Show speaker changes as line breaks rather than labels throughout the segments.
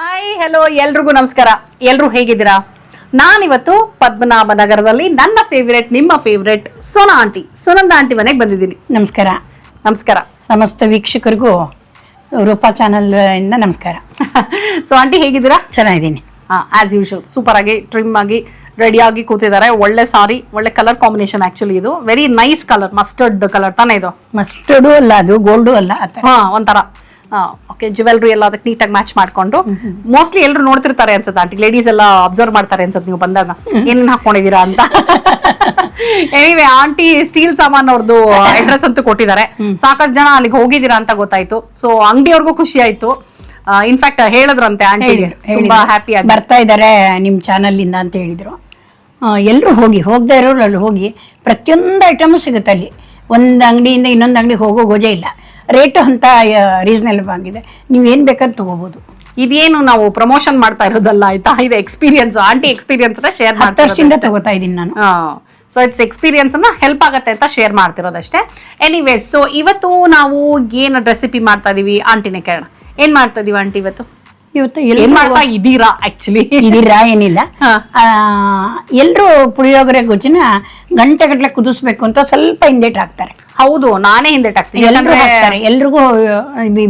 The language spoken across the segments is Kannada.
ಹಾಯ್ ಹೆಲೋ ಎಲ್ರಿಗೂ ನಮಸ್ಕಾರ. ಎಲ್ರು ಹೇಗಿದ್ದೀರಾ? ನಾನಿವತ್ತು ಪದ್ಮನಾಭ ನಗರದಲ್ಲಿ ನನ್ನ ಫೇವ್ರೆಟ್ ನಿಮ್ಮ favourite Sona aunty. Sunanda aunty ಮನೆಗೆ ಬಂದಿದ್ದೀನಿ.
ನಮಸ್ಕಾರ.
ನಮಸ್ಕಾರ.
ಸಮಸ್ತ ವೀಕ್ಷಕರಿಗೂ ರೂಪಾ ಚಾನಲ್ ಇಂದ ನಮಸ್ಕಾರ.
ಸೊ ಆಂಟಿ ಹೇಗಿದ್ದೀರಾ?
ಚೆನ್ನಾಗಿದ್ದೀನಿ.
ಆಸ್ ಯೂಶುವಲ್ ಸೂಪರ್ ಆಗಿ ಟ್ರಿಮ್ ಆಗಿ ರೆಡಿಯಾಗಿ ಆಗಿ ಕೂತಿದ್ದಾರೆ. ಒಳ್ಳೆ ಸಾರಿ ಒಳ್ಳೆ ಕಲರ್ ಕಾಂಬಿನೇಷನ್ ಆಕ್ಚುಲಿ ಇದು. Very nice colour mustard colour ತಾನೇ ಇದು?
ಮಸ್ಟರ್ಡು ಅಲ್ಲ ಅದು ಗೋಲ್ಡು ಅಲ್ಲ
ಹಾ ಒಂಥರ. ಓಕೆ ಜ್ಯುವೆಲ್ರಿ ಎಲ್ಲ ಅದಕ್ಕೆ ನೀಟಾಗಿ ಮ್ಯಾಚ್ ಮಾಡ್ಕೊಂಡು ಮೋಸ್ಟ್ಲಿ ಎಲ್ಲರೂ ನೋಡ್ತಿರ್ತಾರೆ ಅನ್ಸುತ್ತೆ ಆಂಟಿ ಲೇಡೀಸ್ ಎಲ್ಲ ಅಬ್ಸರ್ವ್ ಮಾಡ್ತಾರೆ ಅನ್ಸುತ್ತೆ ನೀವು ಬಂದಾಗ ಏನೇನು ಹಾಕೊಂಡಿದ್ದೀರಾ ಅಂತ. ಎನಿವೆ ಆಂಟಿ ಸ್ಟೀಲ್ ಸಾಮಾನ್ ಅವ್ರದ್ದು ಅಡ್ರೆಸ್ ಅಂತೂ ಕೊಟ್ಟಿದ್ದಾರೆ. ಸಾಕಷ್ಟು ಜನ ಅಲ್ಲಿಗೆ ಹೋಗಿದ್ದೀರಾ ಅಂತ ಗೊತ್ತಾಯ್ತು. ಸೊ ಅಂಗಡಿಯವ್ರಿಗೂ ಖುಷಿ ಆಯ್ತು. ಇನ್ಫ್ಯಾಕ್ಟ್ ಹೇಳಿದ್ರಂತೆ ಆಂಟಿ ತುಂಬಾ ಹ್ಯಾಪಿ ಆಗಿ.
ಬರ್ತಾ ಇದ್ದಾರೆ ನಿಮ್ಮ ಚಾನಲಿಂದ ಅಂತ ಹೇಳಿದರು. ಎಲ್ಲರೂ ಹೋಗಿ ಹೋಗದೆ ಇರೋರು ಅಲ್ಲಿ ಹೋಗಿ ಪ್ರತಿಯೊಂದು ಐಟಮು ಸಿಗುತ್ತೆ ಅಲ್ಲಿ. ಒಂದು ಅಂಗಡಿಯಿಂದ ಇನ್ನೊಂದು ಅಂಗಡಿಗೆ ಹೋಗೋ ಗೋಜೆ ಇಲ್ಲ. ರೇಟು ಅಂತ ರೀಸನೇಬಲ್ ಆಗಿದೆ. ನೀವು ಏನು ಬೇಕಾದ್ರೂ ತೊಗೋಬೋದು.
ಇದೇನು ನಾವು ಪ್ರಮೋಷನ್ ಮಾಡ್ತಾ ಇರೋದಲ್ಲ ಆಯ್ತಾ ಇದು ಎಕ್ಸ್ಪೀರಿಯನ್ಸ್ ಆಂಟಿ ಎಕ್ಸ್ಪೀರಿಯನ್ಸ್ ಶೇರ್
ಹತ್ತು ವರ್ಷದಿಂದ ತಗೋತಾ ಇದ್ದೀನಿ ನಾನು.
ಸೊ ಇಟ್ಸ್ ಎಕ್ಸ್ಪೀರಿಯನ್ಸ್ ಅನ್ನ ಹೆಲ್ಪ್ ಆಗತ್ತೆ ಅಂತ ಶೇರ್ ಮಾಡ್ತಿರೋದಷ್ಟೇ. ಎನಿವೇಸ್ ಸೊ ಇವತ್ತು ನಾವು ಏನ್ ರೆಸಿಪಿ ಮಾಡ್ತಾ ಇದೀವಿ? ಆಂಟಿನೇ ಕೇಳೋಣ. ಏನ್ ಮಾಡ್ತಾ ಇದೀವಿ ಆಂಟಿ ಇವತ್ತು?
ಇವತ್ತು
ಏನ್ ಮಾಡ್ತಾ ಇದೀರಾ ಆಕ್ಚುಲಿ
ಇದೀರಾ ಏನಿಲ್ಲ. ಎಲ್ಲರೂ ಪುಳಿಯೋಗರೆ ಗೊಜ್ಜನ್ನ ಗಂಟೆಗಟ್ಟಲೆ ಕುದಿಸ್ಬೇಕು ಅಂತ ಸ್ವಲ್ಪ ಹಿಂದೇಟ್ ಹಾಕ್ತಾರೆ.
ಹೌದು ನಾನೇ ಹಿಂದೆ ಹಾಕ್ತೀನಿ.
ಹಾಕ್ತಾರೆ. ಎಲ್ರಿಗೂ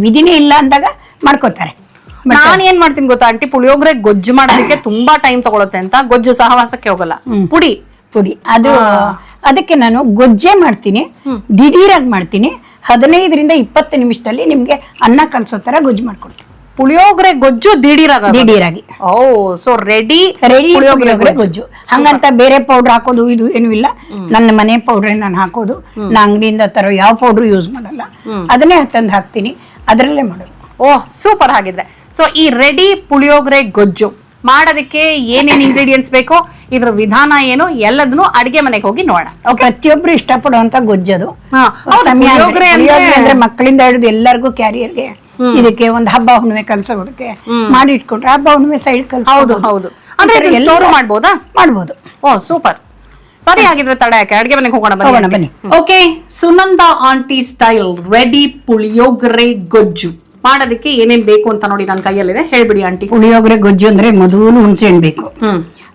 ವಿಧಿನೇ ಇಲ್ಲ ಅಂದಾಗ ಮಾಡ್ಕೋತಾರೆ.
ನಾನು ಏನ್ ಮಾಡ್ತೀನಿ ಗೊತ್ತಾ ಆಂಟಿ? ಪುಳಿಯೋಗರೆ ಗೊಜ್ಜು ಮಾಡೋದಕ್ಕೆ ತುಂಬಾ ಟೈಮ್ ತಗೊಳತ್ತೆ ಅಂತ ಗೊಜ್ಜು ಸಹವಾಸಕ್ಕೆ ಹೋಗಲ್ಲ. ಪುಡಿ.
ಪುಡಿ. ಅದು ಅದಕ್ಕೆ ನಾನು ಗೊಜ್ಜೆ ಮಾಡ್ತೀನಿ. ದಿಢೀರಾಗಿ ಮಾಡ್ತೀನಿ. ಹದಿನೈದರಿಂದ ಇಪ್ಪತ್ತು ನಿಮಿಷದಲ್ಲಿ ನಿಮಗೆ ಅನ್ನ ಕಲ್ಸೋ ತರ ಗೊಜ್ಜು ಮಾಡ್ಕೊಡ್ತೀನಿ.
ಪುಳಿಯೋಗರೆ ಗೊಜ್ಜು ದಿಢೀರಾಗ
ದಿಢೀರಾಗಿ.
Oh so ready
ready puliyogare ಗೊಜ್ಜು. ಹಂಗಂತ ಬೇರೆ ಪೌಡರ್ ಹಾಕೋದು ಇದು ಏನು ಇಲ್ಲ. ನನ್ನ ಮನೆ ಪೌಡ್ರೆ ನಾನು ಹಾಕೋದು. ನಾ ಅಂಗಡಿಯಿಂದ ತರೋ ಯಾವ ಪೌಡ್ರು ಯೂಸ್ ಮಾಡಲ್ಲ. ಅದನ್ನೇ ತಂದು ಹಾಕ್ತೀನಿ. ಅದರಲ್ಲೇ ಮಾಡೋದು.
ಓಹ್ ಸೂಪರ್ ಆಗಿದ್ರೆ ಸೊ ಈ ರೆಡಿ ಪುಳಿಯೋಗರೆ ಗೊಜ್ಜು. ಮಾಡೋದಕ್ಕೆ ಏನೇನು ಇಂಗ್ರೀಡಿಯೆಂಟ್ಸ್ ಬೇಕೋ ಇದ್ರ ವಿಧಾನ ಏನು ಎಲ್ಲದನ್ನು ಅಡಿಗೆ ಮನೆಗೆ ಹೋಗಿ ನೋಡೋಣ.
ಪ್ರತಿಯೊಬ್ರು ಇಷ್ಟಪಡುವಂತ ಗೊಜ್ಜದು ಮಕ್ಕಳಿಂದ ಹಿಡಿದು ಎಲ್ಲರಿಗೂ ಕ್ಯಾರಿಯರ್ಗೆ ಇದಕ್ಕೆ ಒಂದು ಹಬ್ಬ ಹುಣ್ಣಿಮೆ ಕಲ್ಸೋದಕ್ಕೆ ಮಾಡಿ ಇಟ್ಕೊಂಡ್ರೆ ಹಬ್ಬ ಹುಣ್ಣಿಮೆ ಸೈಡ್ ಕಲ್ಸ
ಹೌದು ಹೌದು. ಅಂದ್ರೆ ಮಾಡ್ಬೋದಾ?
ಮಾಡ್ಬೋದು.
Oh super. ಸರಿ ಆಗಿದ್ರೆ ತಡ ಯಾಕೆ? ಅಡಿಗೆ ಮನೆಗೆ ಹೋಗೋಣ
ಹೋಗೋಣ, ಬನ್ನಿ.
Okay Sunanda aunty style ready puliyogare ಗೊಜ್ಜು. ಮಾಡೋದಕ್ಕೆ ಏನೇನ್ ಬೇಕು ಅಂತ ನೋಡಿ ನನ್ನ ಕೈಯಲ್ಲಿದೆ. ಹೇಳ್ಬಿಡಿ ಆಂಟಿ.
ಪುಳಿಯೋಗರೆ ಗೊಜ್ಜು ಅಂದ್ರೆ ಮೊದಲು ಹುಣಸೆ ಹಣ್ಣು ಬೇಕು.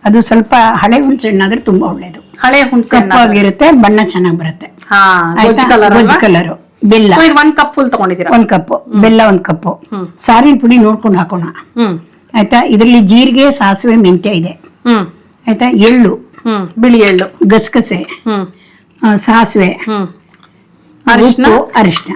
ಅದು ಸ್ವಲ್ಪ ಹಳೆ ಹುಣಸೆ ಹಣ್ಣಾದ್ರೆ ತುಂಬಾ ಒಳ್ಳೇದು.
ಹಳೆ ಹುಣಸೆ
ಕಪ್ಪಾಗಿರುತ್ತೆ ಬಣ್ಣ ಚೆನ್ನಾಗಿ ಬರುತ್ತೆ.
ಕಲರ್
ಕಲರ್ ಬೆಲ್ಲ.
ಇದು ಒಂದ್ ಕಪ್ ಫುಲ್ ತಗೊಂಡಿದ್ದೀರಾ?
ಒಂದ್ ಕಪ್ ಬೆಲ್ಲ ಒಂದ್ ಕಪ್ ಸಾರಿನ ಪುಡಿ ನೋಡ್ಕೊಂಡು ಹಾಕೋಣ.
ಹ್ಮ್.
ಆಯ್ತಾ? ಇದರಲ್ಲಿ ಜೀರಿಗೆ ಸಾಸಿವೆ ಮೆಂತ್ಯ ಇದೆ.
ಹ್ಮ್.
ಆಯ್ತಾ? ಎಳ್ಳು.
ಹ್ಮ್. ಬಿಳಿ ಎಳ್ಳು.
ಗಸಗಸೆ.
ಹ್ಮ್.
ಆ, ಸಾಸಿವೆ.
ಹ್ಮ್. ಅರಿಶಿನ
ಅರಿಶಿನ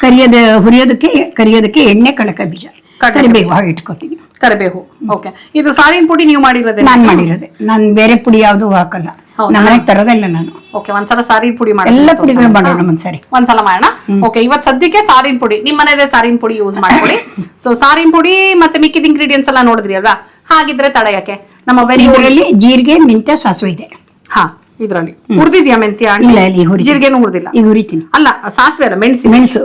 ಕರಿಯೋದ ಹುರಿಯೋದಕ್ಕೆ ಕರಿಯೋದಕ್ಕೆ ಎಣ್ಣೆ ಕಡಕ ಬೀಜ.
ಕಡಲೆ
ಕರಿಬೇವು ಹಾಗೆ ಇಟ್ಕೊತೀನಿ
ಕರಿಬೇವು. ಓಕೆ ಇದು ಸಾರಿನ ಪುಡಿ ನೀವು ಮಾಡಿರೋದೇ?
ನಾನು ಮಾಡಿರೋದೇ. ನಾನು ಬೇರೆ ಪುಡಿ ಯಾವುದು ಹಾಕಲ್ಲ? ನಮ್ಮನೆಗೆ ತರೋದಿಲ್ಲ ನಾನು.
ಓಕೆ ಒಂದ್ಸಲ ಸಾರಿನ ಪುಡಿ ಮಾಡಿ
ಎಲ್ಲ ಪುಡಿಗಳು ಮಾಡೋಣ ಒಂದ್ಸರಿ.
ಒಂದ್ಸಲ ಮಾಡೋಣ? ಓಕೆ ಇವತ್ ಸದ್ಯಕ್ಕೆ ಸಾರಿನ ಪುಡಿ. ನಿಮ್ಮ ಮನೆಯದೇ ಸಾರಿನ ಪುಡಿ ಯೂಸ್ ಮಾಡ್ಕೊಳ್ಳಿ. ಸೊ ಸಾರಿನ ಪುಡಿ ಮತ್ತೆ ಮಿಕ್ಕಿದ ಇಂಗ್ರೀಡಿಯೆಂಟ್ಸ್ ಎಲ್ಲ ನೋಡಿದ್ರಿ ಅಲ್ವಾ? ಹಾಗಿದ್ರೆ ತಡ ಯಾಕೆ? ನಮ್ಮ
ಇದರಲ್ಲಿ ಜೀರಿಗೆ ಮೆಂತ್ಯ ಸಾಸಿವೆ ಇದೆ.
ಹಾ ಇದ್ರಲ್ಲಿ. ಹುರಿದಿದ್ಯಾ ಮೆಂತ್ಯ?
ಇಲ್ಲ ಇಲ್ಲಿ ಹುರಿ
ಜೀರಿಗೆನೂ ಹುರಿದಿಲ್ಲ?
ಈಗ ಹುರಿತೀನಿ.
ಅಲ್ಲ ಸಾಸಿವೆ ಅಲ್ಲ ಮೆಣಸು
ಮೆಣಸು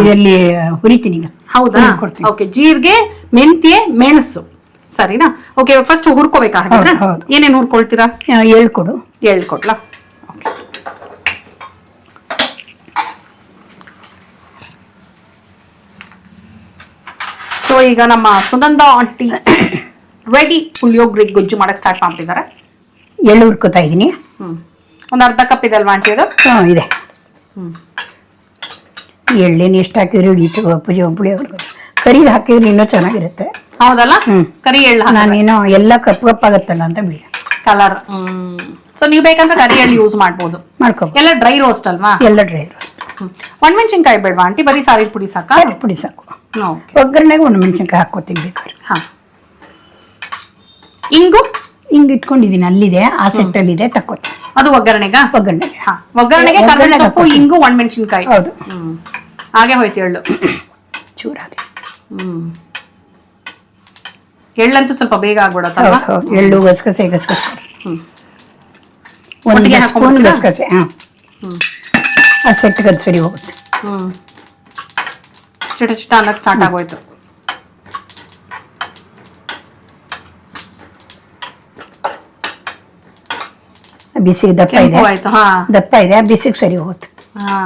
ಇದರಲ್ಲಿ ಹುರಿತೀನಿ ಈಗ.
ಹೌದಾ? ಓಕೆ ಜೀರಿಗೆ ಮೆಂತ್ಯೆ ಮೆಣಸು. ಸರಿನಾ? ಓಕೆ ಫಸ್ಟ್ ಹುರ್ಕೋಬೇಕಾ ಹಾಗಿದ್ರೆ?
ಹೌದು, ಹೌದು.
ಏನೇನ್ ಹುರ್ಕೊಳ್ತೀರಾ?
ಹೇಳ್ಕೊಡು.
ಹೇಳ್ಕೊಡ್ಲಾ? ಓಕೆ ಸೊ ಈಗ ನಮ್ಮ ಸುನಂದ ಆಂಟಿ ರೆಡಿ ಪುಳಿಯೋಗ್ರಿ ಗೊಜ್ಜು ಮಾಡಕ್ ಸ್ಟಾರ್ಟ್ ಮಾಡ್ತಿದ್ದಾರೆ.
ಎಳ್ಳು ಹುರ್ಕೋತಾ ಇದೀನಿ
ಹ್ಮ್. ಒಂದ್ ಅರ್ಧ ಕಪ್ ಇದೆ ಅಲ್ವಾ ಆಂಟಿ ಅದು?
ಹಾ, ಇದೆ. ಎಳ್ಳೇನು ಎಷ್ಟು ಹಾಕಿದ್ರೆ ಹಿಡಿಯಿತು ಪೂಜೆ ಪುಳಿಯೋಗರೆ ಕರಿದು ಹಾಕಿದ್ರೆ ಇನ್ನೂ ಚೆನ್ನಾಗಿರುತ್ತೆ.
ಹೌದಲ್ಲ. ಕರಿ ಎಳ್ಳು
ನಾನೇನೋ ಎಲ್ಲ ಕಪ್ಪು ಕಪ್ಪಾಗತ್ತಲ್ಲ ಅಂತ ಬಿಡಿ.
ಕಲರ್ ಹ್ಮ್. ಸೊ ನೀವು ಬೇಕಂದ್ರೆ ಕರಿ ಎಳ್ಳು ಯೂಸ್ ಮಾಡ್ಬೋದು.
ಮಾಡ್ಕೋಬೋದು.
ಎಲ್ಲ ಡ್ರೈ ರೋಸ್ಟ್ ಅಲ್ವಾ?
ಎಲ್ಲ ಡ್ರೈ ರೋಸ್ಟ್.
ಒಣಮೆಣಸಿನ್ಕಾಯಿ ಬೇಡವಾ ಆಂಟಿ? ಬರೀ ಸಾರಿ ಪುಡಿ ಸಾಕಾ?
ಸಾರಿ ಪುಡಿ ಸಾಕು. ಒಗ್ಗರಣೆಗೆ ಒಂದು ಮೆಣಸಿನ್ಕಾಯಿ ಹಾಕ್ಕೋತೀನಿ ಬೇಕಾದ್ರೆ.
ಹಾ. ಇಂಗು?
ಹಿಂಗ್ ಇಟ್ಕೊಂಡಿದೀನಿ ಅಲ್ಲಿದೆ ಆ ಸೆಟ್ ಅಲ್ಲಿ ಇದೆ ತಕ್ಕೋತೀನಿ.
ಅದು ಒಗ್ಗರಣೆಗ?
ಒಗ್ಗರಣೆಗೆ.
ಹಾ. ಒಗ್ಗರಣೆಗೆ ಕರ್ಬೇವಿನ ಸೊಪ್ಪು
ಇಂಗು
ಇಂಗು ಒಣಮೆಣಸಿನ್ಕಾಯಿ.
ಹೌದು.
ಹ್ಮ್. ಹಾಗೆ ಹೋಯ್ತು ಎಳ್ಳು.
ಚೂರಾಗಿ.
ಹ್ಮ್. ಎಳ್ಳಂತೂ ಸ್ವಲ್ಪ ಬೇಗ ಆಗ್ಬಿಡತ್ತ
ಹೌದು ಎಳ್ಳು ಗಸಗಸೆ ಗಸಗಸೆ.
ಹ್ಮ್.
ಒಂದು
ಒಟ್ಟಿಗೆ
ಸ್ಪೂನ್
ಹಾಕೊಂಡ್ಬಿಡ್ತೀರಾ?
ಗಸಗಸೆ ಹಾಂ.
ಹ್ಮ್.
ಆ ಸರಿ ಹೋಗುತ್ತೆ.
ಹ್ಮ್. ಚಿಟ ಚಿಟ ಅನ್ನಕ್ ಸ್ಟಾರ್ಟ್ ಆಗೋಯ್ತು.
ಬಿಸಿ ದಪ್ಪ ಇದೆ.
ಕೆಂಪು ಆಯ್ತು ಹಾ.
ದಪ್ಪ ಇದೆ ಆ ಬಿಸಿಗೆ ಸರಿ ಹೋಗುತ್ತೆ.
ಹಾ.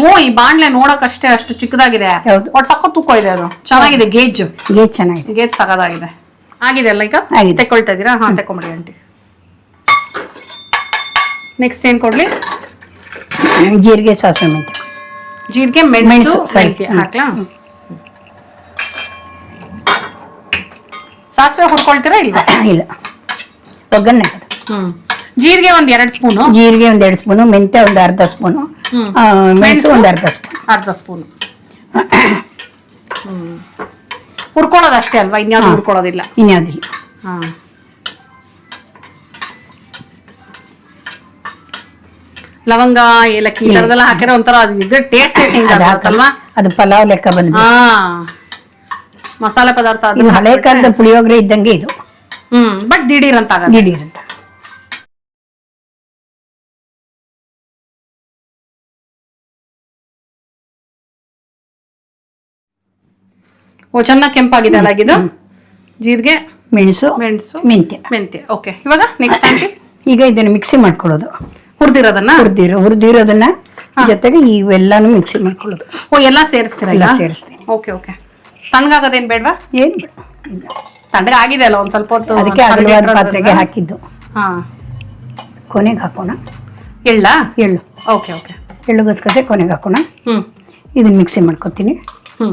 ಓ ಈ ಬಾಣ್ಲೆ ನೋಡಕ್ ಅಷ್ಟು ಚಿಕ್ಕದಾಗಿದೆ.
ಹೌದು.
ಒಟ್ ಸಕ್ಕ ತೂಕ ಇದೆ ಅದು. ಚೆನ್ನಾಗಿದೆ ಗೇಜ್.
ಗೇಜ್ ಚೆನ್ನಾಗಿದೆ.
ಗೇಜ್ ಸಗದಾಗಿದೆ ಆಗಿದೆ ಅಲ್ಲ ಈಗ?
ಆಗಿದೆ.
ತೆಕೊಳ್ತಾ ಇದೀರಾ ಹಾ ತೆಕೊಂಬಿಡಿ ಆಂಟಿ. ನೆಕ್ಸ್ಟ್ ಏನು ಕೊಡ್ಲಿ?
ಜೀರಿಗೆ ಸಾಸಿವೆ ಮೆಂತ್ಯ.
ಜೀರಿಗೆ ಮೆಣಸು
ಮೆಣಸು.
ಮೆಂತ್ಯ.
ಹ್ಮ್.
ಹಾಕ್ಲಾ? ಸಾಸಿವೆ ಹುರ್ಕೊಳ್ತೀರಾ ಇಲ್ವಾ?
ಇಲ್ಲ. ಒಗ್ಗರಣೆ
ಜೀರಿಗೆ ಒಂದ್ ಎರಡ್ ಸ್ಪೂನು?
ಜೀರಿಗೆ ಒಂದ್ ಎರಡು ಸ್ಪೂನು ಮೆಂತ್ಯ ಒಂದು ಅರ್ಧ ಸ್ಪೂನು
ಹ್ಮ್.
ಮೆಣಸು
ಮೆಣಸು?
ಒಂದು ಅರ್ಧ ಸ್ಪೂನ್.
ಅರ್ಧ ಸ್ಪೂನ್. ಹ್ಮ್. ಹುರ್ಕೊಳ್ಳೋದು ಅಷ್ಟೇ ಅಲ್ವಾ? ಇನ್ಯಾವ್ದು
ಹಾ.
ಹುರ್ಕೊಳ್ಳೋದಿಲ್ಲ.
ಇನ್ಯಾವುದಿಲ್ಲ.
ಹಾ. ಲವಂಗ ಏಲಕ್ಕಿ ಈ ಥರದ್ದೆಲ್ಲ ಹಾಕಿದ್ರೆ ಒಂಥರ ಅದು ಇದು ಟೇಸ್ಟ್ ಚೇಂಜ್
ಅದು
ಆಗುತ್ತಲ್ವಾ
ಹಾಕಲ್ಲ. ಅದು ಪಲಾವ್ ಲೆಕ್ಕ ಬಂದ್ವಿ
ಹಾ. ಮಸಾಲೆ ಪದಾರ್ಥ
ಇದು
ಅದನ್ನ
ಹಳೆ ಕಾಲದ ಪುಳಿಯೋಗರೆ ಇದ್ದಂಗೆ ಇದು.
ಹ್ಮ್ ಬಟ್ ದಿಢೀರ್ ಅಂತ ಆಗಲ್ಲ.
ದಿಢೀರ್ ಅಂತ.
ಓ ಚೆನ್ನಾಗಿ ಕೆಂಪಾಗಿದೆ ಅಲ್ಲ ಇದು ಜೀರಿಗೆ?
ಮೆಣಸು
ಮೆಣಸು?
ಮೆಂತ್ಯ.
ಮೆಂತ್ಯ. ಓಕೆ ಇವಾಗ ನೆಕ್ಸ್ಟ್ ಆಂಟಿ
ಈಗ ಇದನ್ನ ಮಿಕ್ಸಿ ಮಾಡ್ಕೊಳ್ಳೋದು.
ಹುರಿದಿರೋದನ್ನ?
ಹುರಿದಿರೋ ಹುರಿದಿರೋದನ್ನ ಜೊತೆಗೆ ಇವೆಲ್ಲಾನು ಮಿಕ್ಸಿ ಮಾಡ್ಕೊಳ್ಳೋದು.
ಓ ಎಲ್ಲ ಸೇರಿಸ್ತೀರಾ
ಎಲ್ಲ ಸೇರಿಸ್ತೀನಿ.
ಓಕೆ ಓಕೆ ತಣ್ಣಗಾಗೋದೇನು ಬೇಡವಾ?
ಏನು ತಣ್ಣಗಾಗಿದೆ
ತಣ್ಣಗೆ ಆಗಿದೆ ಅಲ್ಲ ಒಂದು ಸ್ವಲ್ಪ ಹೊತ್ತು
ಅದಕ್ಕೆ ಅಗಲವಾದ ಪಾತ್ರೆಗೆ ಹಾಕಿದ್ದು.
ಹಾ.
ಕೊನೆಗೆ ಹಾಕೋಣ.
ಎಳ್ಳ?
ಎಳ್ಳು.
ಓಕೆ ಓಕೆ
ಎಳ್ಳು ಗಸಗಸೆ ಕೊನೆಗೆ ಹಾಕೋಣ.
ಹ್ಮ್.
ಇದನ್ನ ಮಿಕ್ಸಿ ಮಾಡ್ಕೊತೀನಿ.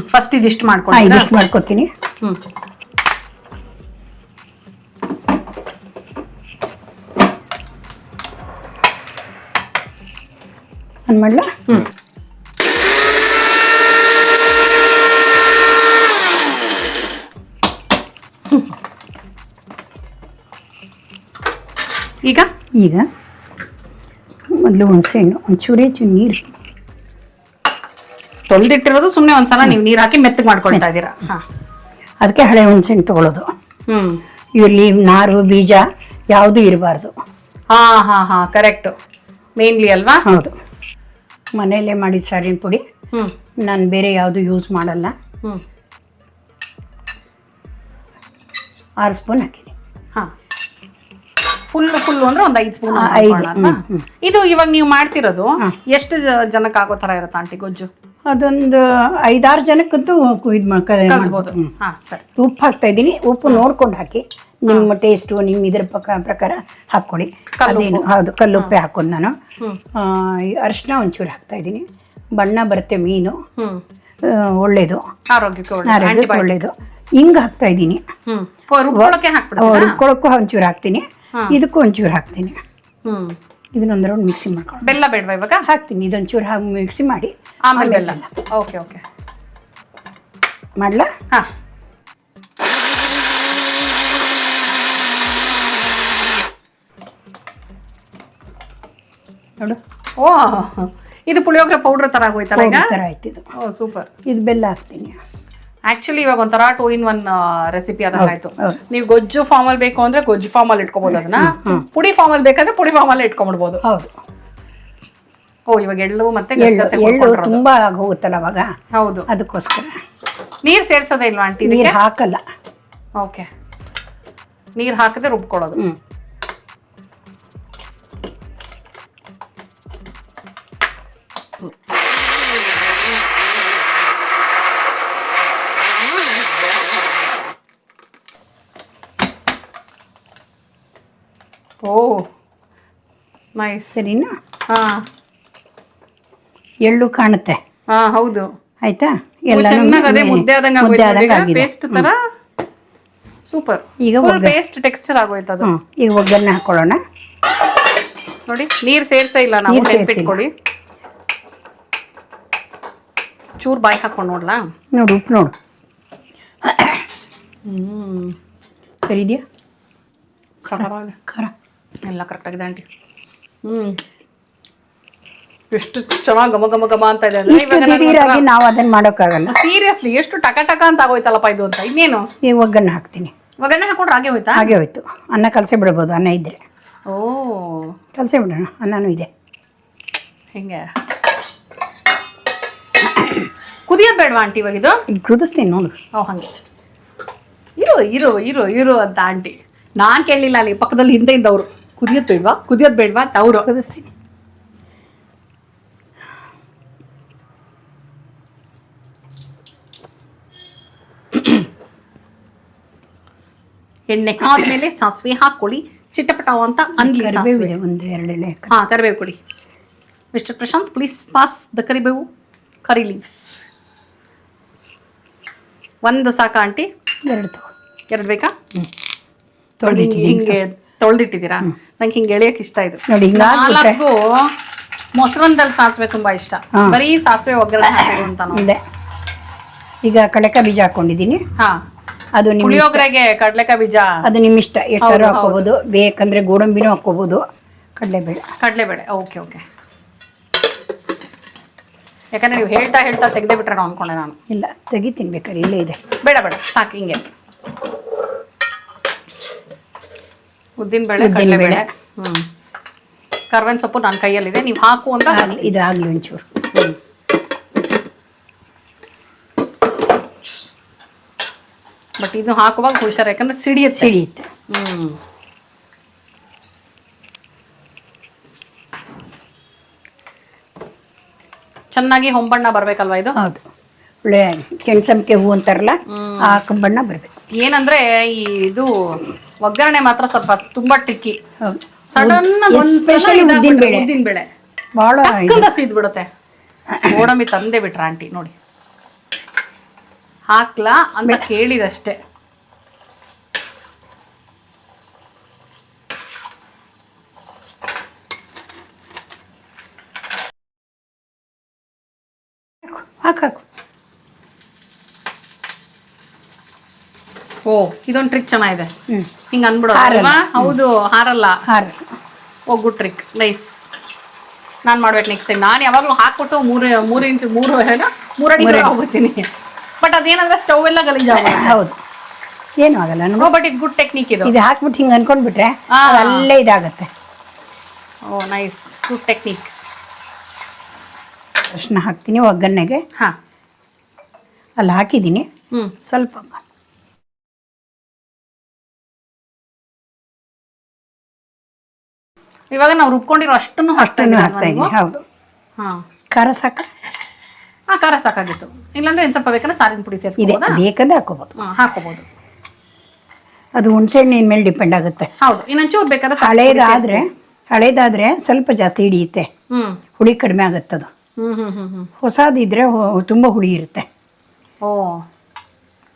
ಫಸ್ಟ್ ಇದಿಷ್ಟು ಮಾಡ್ಕೊಂಡು
ಇದಿಷ್ಟು ಮಾಡ್ಕೊತೀನಿ.
ಹ್ಮ್.
ಆನ್ ಮಾಡ್ಲಾ?
ಹ್ಮ್. ಈಗ?
ಈಗ ಮೊದಲು ಹುಣಸೆಹಣ್ಣು ಒಂಚೂರೇ ಚೂರು ನೀರು.
ತೊಳ್ದಿಟ್ಟಿರೋದು ಸುಮ್ಮನೆ ಒಂದ್ಸಲ ನೀವು ನೀರು ಹಾಕಿ ಮೆತ್ತಗ್ ಮಾಡ್ಕೊಳ್ತಾ ಇದೀರಾ ಹಾ.
ಅದಕ್ಕೆ ಹಳೆ ಹುಣಸೆಹಣ್ಣು ತೊಗೊಳೋದು.
ಹ್ಮ್.
ಇಲ್ಲಿ ನಾರು ಬೀಜ ಯಾವುದೂ ಇರಬಾರ್ದು.
ಹಾ ಹಾ ಹಾ ಕರೆಕ್ಟ್. ಮೇನ್ಲಿ ಅಲ್ವಾ?
ಹೌದು. ಮನೆಯಲ್ಲೇ ಮಾಡಿದ ಸಾರಿನ ಪುಡಿ. ನಾನು ಬೇರೆ ಯಾವುದು ಯೂಸ್ ಮಾಡಲ್ಲ. ಆರು ಸ್ಪೂನ್ ಹಾಕಿದ್ದೀನಿ
ಹಾ. ಫುಲ್ ಫುಲ್ ಅಂದ್ರೆ ಒಂದು ಐದು ಸ್ಪೂನ್
ಐದು.
ಇದು ಇವಾಗ ನೀವು ಮಾಡ್ತಿರೋದು ಎಷ್ಟು ಜನಕ್ಕೆ ಆಗೋ ತರ ಇರುತ್ತೆ ಆಂಟಿ ಗೊಜ್ಜು?
ಅದೊಂದು ಐದಾರು ಜನಕ್ಕಂತೂ ಇದು
ಕಲ್ಸ್ಬೋದು ಹಾ ಸರಿ.
ಉಪ್ಪು ಹಾಕ್ತಾ ಇದ್ದೀನಿ. ಉಪ್ಪು ನೋಡ್ಕೊಂಡು ಹಾಕಿ. ನಿಮ್ಮ ಟೇಸ್ಟು ನಿಮ್ಮ ಇದ್ರ ಪ್ರಕಾರ ಪ್ರಕಾರ ಹಾಕ್ಕೊಳ್ಳಿ. ಅದೇನು? ಹೌದು ಕಲ್ಲುಪ್ಪೆ ಹಾಕೋದು ನಾನು. ಅರಿಶಿನ ಒಂಚೂರು ಹಾಕ್ತಾ ಇದ್ದೀನಿ. ಬಣ್ಣ ಬರುತ್ತೆ ಮೀನು. ಒಳ್ಳೇದು.
ಆರೋಗ್ಯಕ್ಕೆ ಒಳ್ಳೆ
ಆರೋಗ್ಯಕ್ಕೆ ಒಳ್ಳೇದು. ಹಿಂಗೆ ಹಾಕ್ತಾ ಇದ್ದೀನಿ. ರುಬ್ಕೊಳ್ಳೋಕ್ಕೂ ಒಂಚೂರು ಹಾಕ್ತೀನಿ. ಇದಕ್ಕೂ ಒಂಚೂರು ಹಾಕ್ತೀನಿ. ಇದನ್ನೊಂದು ರೌಂಡ್ ಮಿಕ್ಸಿ ಮಾಡ್ಕೊಂಡು
ಬೆಲ್ಲ ಬೇಡವಾ ಇವಾಗ?
ಹಾಕ್ತೀನಿ ಇದೊಂದು ಚೂರು ಹಾಗೆ ಮಿಕ್ಸಿ ಮಾಡಿ.
ಆಮೇಲೆ ಬೆಲ್ಲ. ಓಕೆ ಓಕೆ
ಮಾಡ್ಲಾ?
ಹಾ.
ನೋಡು.
ಓ ಇದು ಪುಳಿಯೋಗರೆ ಪೌಡರ್ ತರ ಆಗೋಯ್ತಲ್ಲ ಈಗ?
ಥರ ಆಯ್ತು ಇದು.
Oh super.
ಇದು ಬೆಲ್ಲ ಹಾಕ್ತೀನಿ.
ಆಕ್ಚುಲಿ ಇವಾಗ ಒಂಥರ ಟೂ ಇನ್ ಒನ್ ರೆಸಿಪಿ ಆಯ್ತು. ನೀವು ಗೊಜ್ಜು ಫಾರ್ಮ್ ಅಲ್ಲಿ ಬೇಕು ಅಂದ್ರೆ ಗೊಜ್ಜು ಫಾರ್ಮ್ ಅಲ್ಲಿ ಇಟ್ಕೋಬಹುದು ಅದನ್ನ ಪುಡಿ ಫಾರ್ಮ್ ಅಲ್ಲಿ ಬೇಕಂದ್ರೆ ಪುಡಿ ಫಾರ್ಮ್ ಅಲ್ಲಿ ಇಟ್ಕೊಂಡ್ಬಿಡ್ಬೋದು.
ಹೌದು.
ಓ ಇವಾಗ ಎಳ್ಳು ಮತ್ತೆ
ಎಳ್ಳು ತುಂಬಾ. ಹೋಗುತ್ತಲ್ಲ ಅವಾಗ?
ಹೌದು.
ಅದಕ್ಕೋಸ್ಕರ.
ನೀರ್ ಸೇರ್ಸೋದೇ ಇಲ್ವಾ ಆಂಟಿ
ನೀರು ಹಾಕಲ್ಲ.
ಓಕೆ. ನೀರ್ ಹಾಕದೆ ರುಬ್ಕೊಳ್ಳೋದು. ಓ ನೈಸ್
ಸರಿನಾ?
ಹಾ.
ಎಳ್ಳು ಕಾಣುತ್ತೆ.
ಹಾ ಹೌದು.
ಆಯ್ತಾ?
ಚೆನ್ನಾಗಿ ಅದೇ ಮುದ್ದೆ ಆದಂಗೆ
ಮುದ್ದೆ ಆದಂಗೆ ಆಗಿದೆ.
ಪೇಸ್ಟ್ ತರ? ಸೂಪರ್.
ಈಗ ಒಗ್ಗರಣೆ.
ಪೇಸ್ಟ್ ಟೆಕ್ಸ್ಚರ್ ಆಗೋಯ್ತು ಅದು.
ಹ್ಞೂ ಈಗ ಒಗ್ಗರಣೆ ಹಾಕೊಳ್ಳೋಣ.
ನೋಡಿ ನೀರ್ ಸೇರ್ಸೇ ಇಲ್ಲ ನಾವು
ನೀರ್ ಸೇರ್ಸಿಲ್ಲ.
ನೆನ್ಪಿಟ್ಕೊಳ್ಳಿ. ಚೂರ್ ಬಾಯಿ ಹಾಕೊಂಡು ನೋಡ್ಲಾ?
ನೋಡು ಉಪ್ಪು ನೋಡು.
ಹ್ಮ್.
ಸರಿ ಇದೆಯಾ. ಖಾರ.
ಎಲ್ಲ ಕರೆಕ್ಟ್ ಆಗಿದೆ ಆಂಟಿ ಹ್ಮ್. ಎಷ್ಟು ಚೆನ್ನಾಗಿ ಘಮ ಘಮ ಘಮ ಅಂತ ಇದೆ
ಇಷ್ಟು ದಿಢೀರಾಗಿ ನಾವು ಅದನ್ನ ಮಾಡೋಕ್ಕಾಗಲ್ಲ.
ಸೀರಿಯಸ್ಲಿ ಎಷ್ಟು ಟಕ ಟಕ ಅಂತ ಆಗೋಯ್ತಲ್ಲಪ್ಪ ಇದು ಅಂತ. ಇನ್ನೇನು?
ಈ ಒಗ್ಗರಣೆ ಹಾಕ್ತೀನಿ.
ಒಗ್ಗರಣೆ ಹಾಕೊಂಡ್ರೆ ಹಾಗೆ ಹೋಯ್ತಾ?
ಹಾಗೆ ಹೋಯ್ತು. ಅನ್ನ ಕಲಸಿ ಬಿಡ್ಬೋದು ಅನ್ನ ಇದ್ದರೆ
ಓ.
ಕಲಸಿ ಬಿಡೋಣ ಅನ್ನನೂ ಇದೆ.
ಹಿಂಗೆ? ಕುದಿಯೋದು ಬೇಡವಾ ಆಂಟಿ ಇವಾಗ ಇದು?
ಕುದಿಸ್ತೀನಿ ನೋಡು.
ಓ ಹಂಗೆ. ಇರು ಇರು ಇರು ಇರು ಅಂತ ಆಂಟಿ ನಾನು ಕೇಳಲಿಲ್ಲ ಅಲ್ಲಿ ಪಕ್ಕದಲ್ಲಿ ಹಿಂದೆ ಅವರು ಕುದಿಯೋದು ಬೇಡ್ವಾ ಕುದಿಯೋದು ಬೇಡ್ವಾ? ಅಂತ ಅವರು
ಕುದಿಸ್ತೀನಿ.
ಎಣ್ಣೆ ಆದ್ಮೇಲೆ ಸಾಸಿವೆ ಹಾಕೊಳ್ಳಿ ಚಿಟ್ಟಪಟಾವ ಅಂತ ಅನ್ಲಿ ಸಾಸಿವೆ.
ಹಾ ಎರಡು
ಕರಿಬೇವು ಕೊಡಿ. Mister Prashant please pass the ಕರಿಬೇವು. ಕರಿ ಲೀವ್ಸ್ ಒಂದು ಸಾಕಾ ಆಂಟಿ.
ಎರಡು
ಎರಡು ಬೇಕಾ? ಹಿಂಗೆ ತೊಳೆದಿಟ್ಟಿದ್ದೀರಾ? ನಂಗೆ ಹಿಂಗೆ ಎಳಿಯಕ್ ಇಷ್ಟ ಇದು.
ನೋಡಿ
ನಾಲ್ಕು ಮೊಸರನ್ನದಲ್ಲಿ ಸಾಸಿವೆ ತುಂಬಾ ಇಷ್ಟ. ಬರೀ ಸಾಸಿವೆ ಒಗ್ಗರಣೆ ಹಾಕಿರು ಅಂತ ನಾವು
ಇದೆ. ಈಗ ಕಡಲೆಕಾಯಿ ಬೀಜ ಹಾಕೊಂಡಿದ್ದೀನಿ.
ಹಾ.
ಅದು ನಿಮ್ಮ
ಪುಳಿಯೋಗರೆಗೆ ಕಡ್ಲೆಕಾಯಿ ಬೀಜ.
ಅದು ನಿಮ್ಮ ಇಷ್ಟ ಎಷ್ಟಾರು ಹಾಕೋಬೋದು ಬೇಕಂದ್ರೆ ಗೋಡಂಬಿನೂ ಹಾಕೋಬಹುದು ಕಡಲೆಬೇಳೆ.
ಕಡಲೆಬೇಳೆ. Okay okay. ಯಾಕಂದ್ರೆ ನೀವು ಹೇಳ್ತಾ ಹೇಳ್ತಾ ತೆಗೆದೇ ಬಿಟ್ರೆ ಅನ್ಕೊಂಡೆ ನಾನು.
ಇಲ್ಲ ತೆಗಿತೀನಿ ಬೇಕಾದ್ರೆ ಇಲ್ಲೇ ಇದೆ.
ಬೇಡ ಬೇಡ. ಸಾಕು ಹಿಂಗೆ. ಉದ್ದಿನ ಬೇಳೆ ಕಡಲೆಬೇಳೆ ಹ್ಮ್. ಕರ್ಬೇವಿನ ಸೊಪ್ಪು ನನ್ನ ಕೈಯಲ್ಲಿದೆ. ನೀವು ಹಾಕು ಅಂತ
ಆಗ್ಲಿ ಇದು ಒಂಚೂರು.
ಬಟ್ ಇದು ಹಾಕುವಾಗ ಹುಷಾರು ಯಾಕಂದ್ರೆ ಸಿಡಿಯುತ್ತೆ.
ಸಿಡಿಯುತ್ತೆ.
ಹ್ಮ್. ಚೆನ್ನಾಗಿ ಹೊಂಬಣ್ಣ ಬರ್ಬೇಕಲ್ವಾ ಇದು?
ಹೌದು. ಒಳ್ಳೆ ಕೆಣ್ಸಂಬಿಕೆ ಹೂ ಅಂತಾರಲ್ಲ ಆ ಕಂಬಣ್ಣ ಬರಬೇಕು.
ಏನಂದ್ರೆ ಈ ಇದು ಒಗ್ಗರಣೆ ಮಾತ್ರ ಸ್ವಲ್ಪ ತುಂಬಾ ಟಿಕ್ಕಿ ಸಡನ್
ಉದ್ದಿನ ಬೇಳೆ.
ಬಹಳ ಬಿಡುತ್ತೆ. ಗೋಡಂಬಿ ತಂದೆ ಬಿಟ್ರ ಆಂಟಿ ನೋಡಿ. ಹಾಕ್ಲಾ ಅಂತ ಕೇಳಿದಷ್ಟೇ
ಹಾಕು ಹಾಕು
ಓ ಇದೊಂದು ಟ್ರಿಕ್ ಚೆನ್ನಾಗಿದೆ. ಹಿಂಗ ಅನ್ಬಿಡೋದಲ್ವಾ ಹೌದು ಹಾರಲ್ಲ.
ಹಾರ.
ಗುಡ್ ಟ್ರಿಕ್ ನೈಸ್ ನಾನು ಮಾಡ್ಬೇಕು ನೆಕ್ಸ್ಟ್ ಟೈಮ್ ನಾನು ಯಾವಾಗಲೂ ಹಾಕ್ಬಿಟ್ಟು ಮೂರು ಮೂರು ಇಂಚ್ ಮೂರು ಏನೋ? ಮೂರು ಅಡಿ ದೂರ ಹೋಗ್ಬಿಡ್ತೀನಿ. ಬಟ್ ಅದೇನಂದ್ರೆ ಸ್ಟವ್ ಎಲ್ಲ ಗಲೀಜಾಗ
ಹೌದು. ಏನೂ ಆಗಲ್ಲ ನಮ್ಗೆ
ಬಟ್ ಇದು ಗುಡ್ ಟೆಕ್ನಿಕ್ ಇದು.
ಇದು ಹಾಕ್ಬಿಟ್ಟು ಹಿಂಗೆ ಅನ್ಕೊಂಡ್ಬಿಟ್ರೆ
ಆ.
ಅದು ಅಲ್ಲೇ ಇದಾಗತ್ತೆ.
ಓ ನೈಸ್ ಗುಡ್ ಟೆಕ್ನಿಕ್
ಅರ್ಶಿನ ಹಾಕ್ತೀನಿ ಒಗ್ಗರಣೆಗೆ.
ಹಾ.
ಅಲ್ಲಿ ಹಾಕಿದ್ದೀನಿ.
ಹ್ಮ್.
ಸ್ವಲ್ಪ
ಇವಾಗ ನಾವು ರುಬ್ಕೊಂಡಿರೋ ಅಷ್ಟನ್ನು
ಅಷ್ಟನ್ನು ಹಾಕ್ತಾ ಇದ್ದೀನಿ ಹೌದು.
ಹಾ.
ಖಾರ ಸಾಕ?
ಆ ಖಾರ ಸಾಕಾಗಿತ್ತು. ಇಲ್ಲಾಂದ್ರೆ ಇನ್ನು ಸ್ವಲ್ಪ ಬೇಕಂದ್ರೆ ಸಾರಿನ ಪುಡಿ
ಇದೆ
ಸೇರಿಸ್ಬೋದಾ
ಬೇಕಂದ್ರೆ ಹಾಕೋಬೋದು.
ಹಾ ಹಾಕೋಬಹುದು
ಅದು ಹುಣಸೆಹಣ್ಣಿನ ಮೇಲೆ ಡಿಪೆಂಡ್ ಆಗುತ್ತೆ.
ಹೌದು ಇನ್ನೊಂಚೂರು ಬೇಕಾದ್ರೆ ಸಾರಿನ ಪುಡಿ
ಹಳೇದಾದ್ರೆ ಹಳೇದಾದ್ರೆ ಸ್ವಲ್ಪ ಜಾಸ್ತಿ ಹಿಡಿಯುತ್ತೆ.
ಹ್ಮ್.
ಹುಳಿ ಕಡಿಮೆ ಆಗುತ್ತದು
ಹ್ಮ್ ಹ್ಮ್ ಹ್ಮ್ ಹ್ಮ್.
ಹೊಸದಿದ್ರೆ ಹೊ- ತುಂಬ ಹುಳಿ ಇರುತ್ತೆ.
ಓ.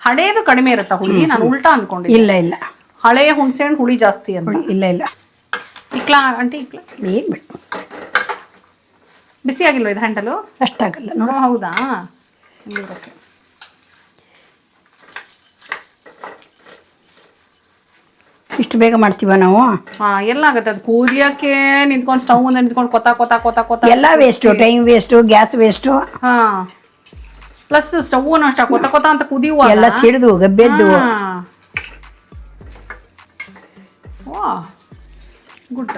ಹಳೇದು ಕಡಿಮೆ ಇರುತ್ತಾ ಹುಳಿ? ನಾನು ಉಲ್ಟಾ ಅನ್ಕೊಂಡಿದ್ದೆ
ಇಲ್ಲ ಇಲ್ಲ.
ಹಳೆಯ ಹುಣಸೆ ಹಣ್ಣು ಹುಳಿ ಜಾಸ್ತಿ ಅಂತ.
ಹುಳಿ ಇಲ್ಲ ಇಲ್ಲ.
ಇಕ್ಲಾ ಆಂಟಿ ಇಕ್ಲಾ.
ಏನು ಬಿಟ್ಟು
ಬಿಸಿ ಆಗಿಲ್ವ ಇದು ಹ್ಯಾಂಡಲು?
ಅಷ್ಟಾಗಲ್ಲ ನೋಡಿ.
ಓ ಹೌದಾ?
ಇಷ್ಟು ಬೇಗ ಮಾಡ್ತೀವ ನಾವು?
ಹಾ ಎಲ್ಲ ಆಗುತ್ತೆ. ಅದು ಕುದಿಯಕ್ಕೆ ನಿಂತ್ಕೊಂಡು ಸ್ಟವ್ ಮುಂದೆ ನಿಂತ್ಕೊಂಡು ಕೊತ್ತ ಕೊತ್ತ ಕೊತ್ತ ಕೊತ್ತ
ಎಲ್ಲ waste time waste gas waste
ಹಾ. ಪ್ಲಸ್ ಸ್ಟವ್ ಅಷ್ಟ ಕೊತ್ತ ಕೊತ್ತ ಅಂತ ಕುದಿಯುವ
ಎಲ್ಲ ಸಿಡಿದು ಗಬ್ಬೆದ್ದು.
ವಾ ಗುಡ್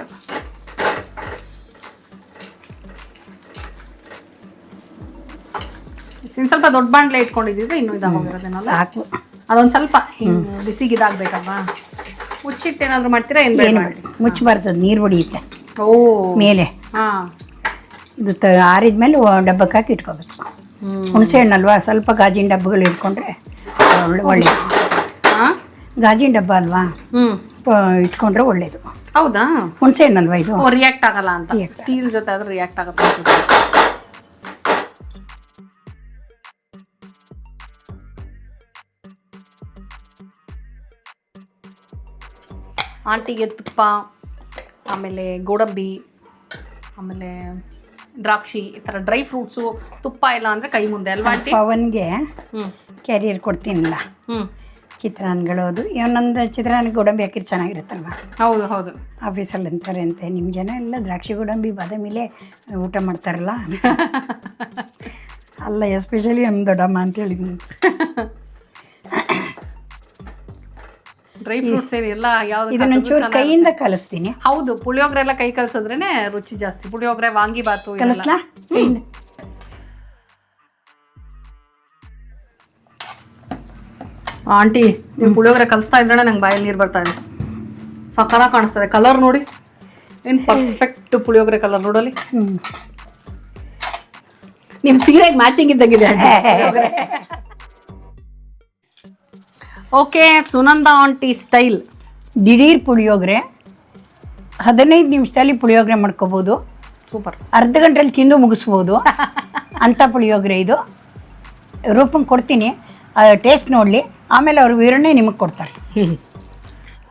ಇನ್ನು ಸ್ವಲ್ಪ ದೊಡ್ಡ ಬಾಂಡ್ಲೆ ಇಟ್ಕೊಂಡಿದ್ರೆ ಇನ್ನೂ ಇದಾಗೋಗಿರೋದೇನಲ್ಲ
ಸಾಕು.
ಅದೊಂದು ಸ್ವಲ್ಪ ಹಿಂಗೆ ಬಿಸಿಗೆ ಇದಾಗಬೇಕಲ್ವಾ ಮುಚ್ಚಿಟ್ಟು ಏನಾದರೂ ಮಾಡ್ತೀರಾ ಏನು ಬೇಡ
ಏನು
ಮಾಡಿ?
ಮುಚ್ಚಬಾರ್ದು ನೀರು ಹೊಡಿಯುತ್ತೆ.
ಓ.
ಮೇಲೆ.
ಹಾಂ.
ಇದು ತ ಆರಿದ್ಮೇಲೆ ಡಬ್ಬಕ್ಕೆ ಹಾಕಿ ಇಟ್ಕೋಬೇಕು. ಹುಣಸೆ ಹಣ್ಣಲ್ವಾ ಸ್ವಲ್ಪ ಗಾಜಿನ ಡಬ್ಬಗಳು ಇಟ್ಕೊಂಡ್ರೆ ಒಳ್ಳೆ
ಹಾಂ?
ಗಾಜಿನ ಡಬ್ಬ ಅಲ್ವಾ?
ಹ್ಞೂ
ಇಟ್ಕೊಂಡ್ರೆ ಒಳ್ಳೇದು.
ಹೌದಾ?
ಹುಣಸೆ ಹಣ್ಣಲ್ವಾ ಇದು?
ರಿಯಾಕ್ಟ್ ಆಗಲ್ಲ ಅಂತ.
React
ಸ್ಟೀಲ್ ಜೊತೆ ಆದ್ರೆ ರಿಯಾಕ್ಟ್ ಆಗುತ್ತೆ ಅನ್ಸುತ್ತೆ. ಆಂಟಿಗೆ ತುಪ್ಪ ಆಮೇಲೆ ಗೋಡಂಬಿ ಆಮೇಲೆ ದ್ರಾಕ್ಷಿ ಈ ಥರ ಡ್ರೈ ಫ್ರೂಟ್ಸು ತುಪ್ಪ ಇಲ್ಲ ಅಂದರೆ ಕೈ ಮುಂದೆ ಅಲ್ವಾ ಆಂಟಿ?
ಪವನ್ಗೆ
ಹ್ಞೂ
ಕ್ಯಾರಿಯರ್ ಕೊಡ್ತೀನಲ್ಲ.
ಹ್ಞೂ
ಚಿತ್ರಾನ್ನಗಳು ಅದು. ಇನ್ನೊಂದು ಚಿತ್ರಾನ್ನ ಗೋಡಂಬಿ ಹಾಕಿದ್ರೆ ಚೆನ್ನಾಗಿರುತ್ತಲ್ವ?
ಹೌದು ಹೌದು.
ಆಫೀಸಲ್ಲಿ ಅಂತಾರೆ ಅಂತೆ. ನಿಮ್ಮ ಜನ ಎಲ್ಲ ದ್ರಾಕ್ಷಿ ಗೋಡಂಬಿ ಬಾದಾಮಿಲೇ ಊಟ ಮಾಡ್ತಾರಲ್ಲ. ಅಲ್ಲ ಎಸ್ಪೆಷಲಿ ನಮ್ಮ ದೊಡ್ಡಮ್ಮ ಅಂತ ಹೇಳಿದ್ನಿ.
ಡ್ರೈ ಫ್ರೂಟ್ಸ್ ಏನಿಲ್ಲ ಎಲ್ಲ ಯಾವ್ದು
ಚೂರು ಕೈಯಿಂದ ಕಲಿಸ್ತೀನಿ.
ಹೌದು ಪುಳಿಯೋಗರೆ ಎಲ್ಲ ಕೈ ಕಲಸಿದ್ರೇನೆ ರುಚಿ ಜಾಸ್ತಿ. ಪುಳಿಯೋಗರೆ ವಾಂಗಿಬಾತು.
ಕಲಿಸ್ಲಾ?
ಆಂಟಿ ನೀವು ಪುಳಿಯೋಗರೆ ಕಲಿಸ್ತಾ ಇದ್ರೆ ನಂಗೆ ಬಾಯಲ್ಲಿ ನೀರು ಬರ್ತಾ ಇದೆ. ಸಕರ ಕಾಣಿಸ್ತದೆ. ಕಲರ್ ನೋಡಿ. ಏನು ಪರ್ಫೆಕ್ಟ್ ಪುಳಿಯೋಗರೆ ಕಲರ್ ನೋಡಲಿ
ಹ್ಞೂ
ನಿಮ್ಮ ಸೀರೆಗೆ ಮ್ಯಾಚಿಂಗ್ ಇದ್ದಂಗಿದೆ. ಓಕೆ ಸುನಂದ ಆಂಟಿ ಸ್ಟೈಲ್
ದಿಢೀರ್ ಪುಳಿಯೋಗರೆ. ಹದಿನೈದು ನಿಮಿಷದಲ್ಲಿ ಪುಳಿಯೋಗರೆ ಮಾಡ್ಕೋಬೋದು.
ಸೂಪರ್
ಅರ್ಧ ಗಂಟೆಯಲ್ಲಿ ತಿಂದು ಮುಗಿಸ್ಬೋದು. ಅಂಥ ಪುಳಿಯೋಗರೆ ಇದು. ರೂಪಂಗೆ ಕೊಡ್ತೀನಿ. ಟೇಸ್ಟ್ ನೋಡಲಿ. ಆಮೇಲೆ ಅವ್ರ ವಿವರಣೆ ನಿಮಗೆ ಕೊಡ್ತಾರೆ.